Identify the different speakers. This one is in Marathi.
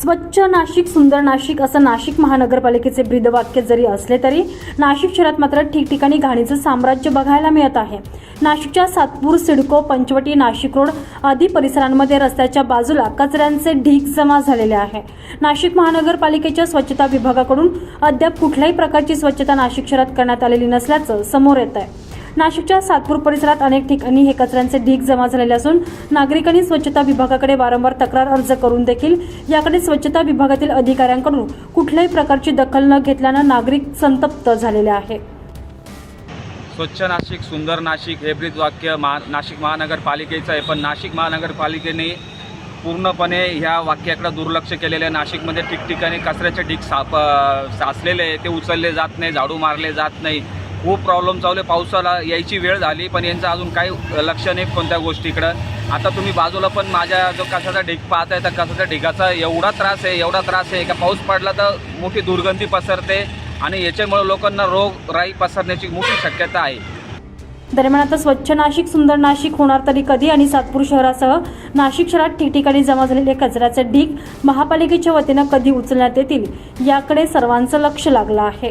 Speaker 1: स्वच्छ नाशिक सुंदर नाशिक असं नाशिक महानगरपालिकेचे ब्रीदवाक्य जरी असले तरी नाशिक शहरात मात्र ठिकठिकाणी घाणीचं साम्राज्य बघायला मिळत आहे. नाशिकच्या सातपूर सिडको पंचवटी नाशिक रोड आदी परिसरांमध्ये रस्त्याच्या बाजूला कचऱ्यांचे ढीग जमा झालेले आहे. नाशिक महानगरपालिकेच्या स्वच्छता विभागाकडून अद्याप कुठल्याही प्रकारची स्वच्छता नाशिक शहरात करण्यात आलेली नसल्याचं समोर येत आहे नाशिकच्या सातपूर परिसरात अनेक ठिकाणी हे कचऱ्यांचे ढीग जमा झालेले असून नागरिकांनी स्वच्छता विभागाकडे वारंवार तक्रार अर्ज करून देखील याकडे स्वच्छता विभागातील अधिकाऱ्यांकडून कुठल्याही प्रकारची दखल न घेतल्यानं नागरिक संतप्त झालेले आहे.
Speaker 2: स्वच्छ नाशिक सुंदर नाशिक हे ब्रीदवाक्य महा नाशिक महानगरपालिकेचं आहे. पण नाशिक महानगरपालिकेने पूर्णपणे ह्या वाक्याकडे दुर्लक्ष केलेलं आहे. नाशिकमध्ये ठिकठिकाणी कचऱ्याचे ढीक साप साचलेले आहे. ते उचलले जात नाही झाडू मारले जात नाही. खूप प्रॉब्लेम चालू आहे. पावसाला यायची वेळ झाली पण यांचं अजून काही लक्ष नाही कोणत्या गोष्टीकडं. आता तुम्ही बाजूला पण माझ्या जो कसाचा ढीक पाहत आहे तर कसाचा ढिगाचा एवढा त्रास आहे एवढा त्रास आहे. का पाऊस पडला तर मोठी दुर्गंधी पसरते आणि याच्यामुळे लोकांना रोग राई पसरण्याची मोठी शक्यता आहे.
Speaker 1: दरम्यान आता स्वच्छ नाशिक सुंदर नाशिक होणार तरी कधी आणि सातपूर शहरासह नाशिक शहरात ठिकठिकाणी जमा झालेले कचऱ्याचे ढीग महापालिकेच्या वतीनं कधी उचलण्यात येतील याकडे सर्वांचं लक्ष लागलं आहे.